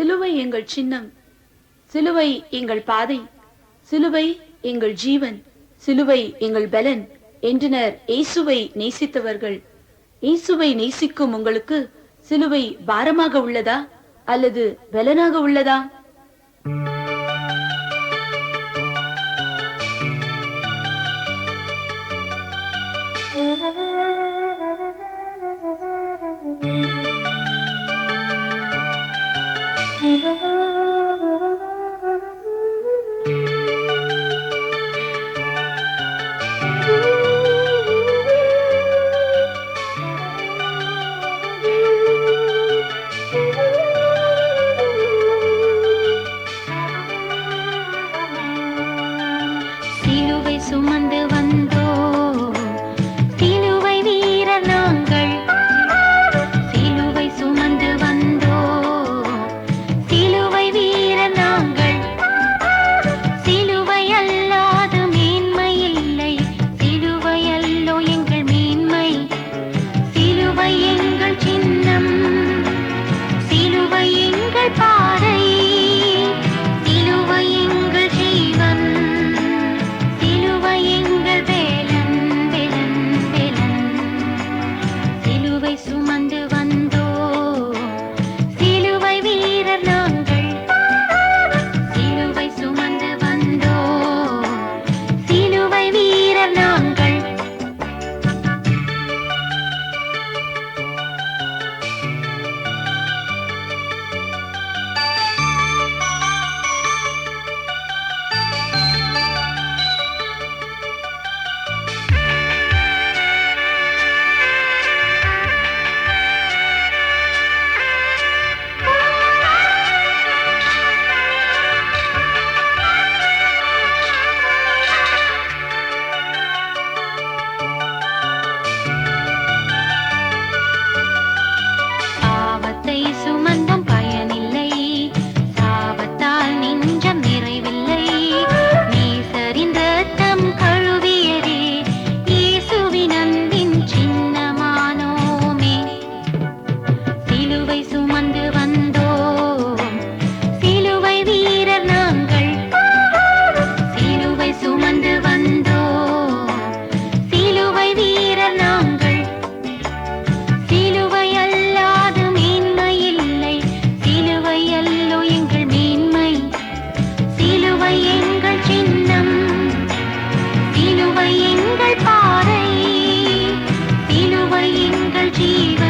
சிலுவை எங்கள் சின்னம் சிலுவை எங்கள் பாதை சிலுவை எங்கள் ஜீவன் சிலுவை எங்கள் பலன் என்றனர் இயேசுவை நேசித்தவர்கள். இயேசுவை நேசிக்கும் உங்களுக்கு சிலுவை பாரமாக உள்ளதா அல்லது பலனாக உள்ளதா? சுமந்து जीवन